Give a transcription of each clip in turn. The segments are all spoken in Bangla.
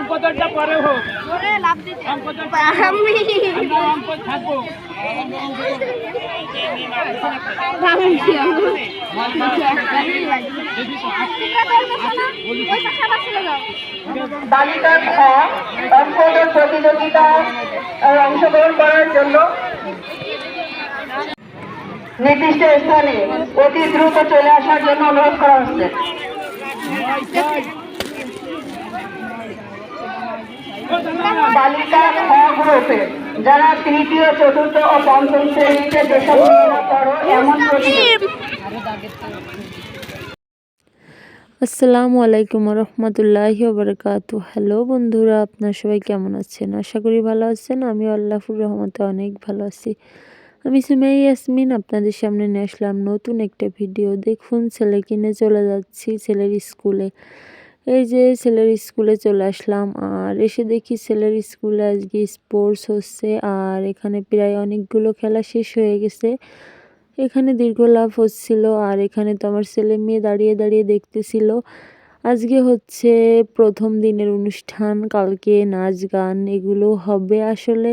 অঙ্কটা পরে হোক। ওরে লাভ দিতে। অঙ্কটা আমি অঙ্ক থাকব বালিকা খ অঙ্কন প্রতিযোগিতায় অংশগ্রহণ করার জন্য নির্দিষ্ট স্থানে অতি দ্রুত চলে আসার জন্য অনুরোধ করা হচ্ছে। বালিকা খ গ্রুপে যারা তৃতীয়, চতুর্থ ও পঞ্চম শ্রেণীতে যেসব এমন আসসালামু আলাইকুম রহমতুল্লাহি বারকাতু হ্যালো বন্ধুরা, আপনার সবাই কেমন আছেন? আশা করি ভালো আছেন। আমি আল্লাহফুর রহমতে অনেক ভালো আছি। আমি সুমাই ইয়াসমিন, আপনাদের সামনে নিয়ে আসলাম নতুন একটা ভিডিও। দেখুন, ছেলে কিনে চলে যাচ্ছি ছেলের স্কুলে। এই যে ছেলের স্কুলে চলে আসলাম আর এসে দেখি ছেলের স্কুলে আজকে স্পোর্টস হচ্ছে আর এখানে প্রায় অনেকগুলো খেলা শেষ হয়ে গেছে। এখানে দীর্ঘ লাভ হচ্ছিল আর এখানে তো আমার ছেলে মেয়ে দাঁড়িয়ে দাঁড়িয়ে দেখতেছিল। আজকে হচ্ছে প্রথম দিনের অনুষ্ঠান, কালকে নাচ গান এগুলো হবে। আসলে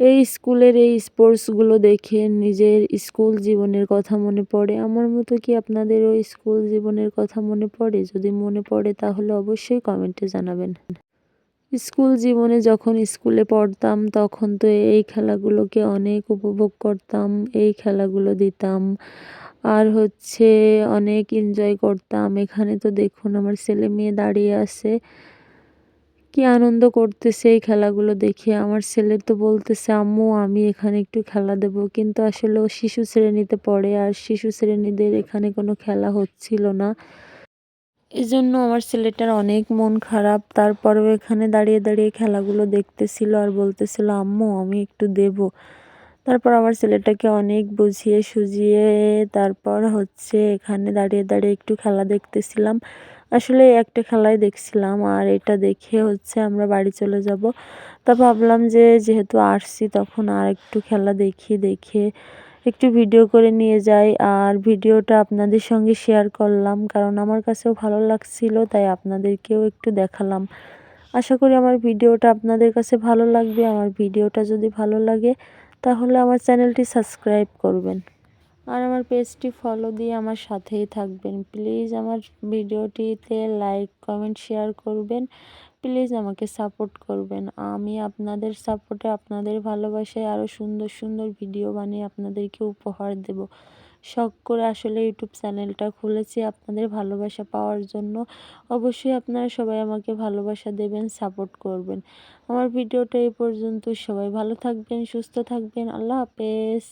এই স্কুলের এই স্পোর্টসগুলো দেখে নিজের স্কুল জীবনের কথা মনে পড়ে। আমার মতো কি আপনাদেরও স্কুল জীবনের কথা মনে পড়ে? যদি মনে পড়ে, তাহলে অবশ্যই কমেন্টে জানাবেন। স্কুল জীবনে যখন স্কুলে পড়তাম, তখন তো এই খেলাগুলোকে অনেক উপভোগ করতাম, এই খেলাগুলো দিতাম। আর হচ্ছে অনেক এনজয় করতাম। এখানে তো দেখুন, আমার ছেলে মেয়ে দাঁড়িয়ে আছে। কি আনন্দ করতেছে এই খেলাগুলো দেখে? আমার ছেলে তো বলতেছে, আম্মু, আমি এখানে একটু খেলা দেব। কিন্তু আসলে ও শিশু শ্রেণীতে পড়ে আর শিশু শ্রেণীদের এখানে কোনো খেলা হচ্ছিল না। এজন্য আমার ছেলেটার অনেক মন খারাপ। তারপরেও এখানে দাঁড়িয়ে দাঁড়িয়ে খেলাগুলো দেখতেছিল আর বলতেছিল, আম্মু, আমি একটু দেব। তারপর আমার ছেলেটাকে অনেক বুঝিয়ে সুজিয়ে তারপর হচ্ছে এখানে দাঁড়িয়ে দাঁড়িয়ে একটু খেলা দেখতেছিলাম। আসলে একটা খেলাই দেখছিলাম আর এটা দেখে হচ্ছে আমরা বাড়ি চলে যাব। তা ভাবলাম যে যেহেতু আসছি তখন আর একটু খেলা দেখি, দেখে একটু ভিডিও করে নিয়ে যাই। আর ভিডিওটা আপনাদের সঙ্গে শেয়ার করলাম কারণ আমার কাছেও ভালো লাগছিল, তাই আপনাদেরকেও একটু দেখালাম। আশা করি আমার ভিডিওটা আপনাদের কাছে ভালো লাগবে। আমার ভিডিওটা যদি ভালো লাগে তাহলে আমার চ্যানেলটি সাবস্ক্রাইব করবেন। আর আমার পেজটি ফলো দিয়ে আমার সাথেই থাকবেন। প্লিজ আমার ভিডিওটিতে লাইক কমেন্ট শেয়ার করবেন। প্লিজ আমাকে সাপোর্ট করবেন। আমি আপনাদের সাপোর্টে আপনাদের ভালোবাসায় আরও সুন্দর সুন্দর ভিডিও বানিয়ে আপনাদেরকে উপহার দেব। শখ করে আসলে ইউটিউব চ্যানেলটা খুলেছি আপনাদের ভালোবাসা পাওয়ার জন্য। অবশ্যই আপনারা সবাই আমাকে ভালোবাসা দেবেন সাপোর্ট করবেন। আমার ভিডিওটা এই পর্যন্ত। সবাই ভালো থাকবেন, সুস্থ থাকবেন। আল্লাহ হাফেজ।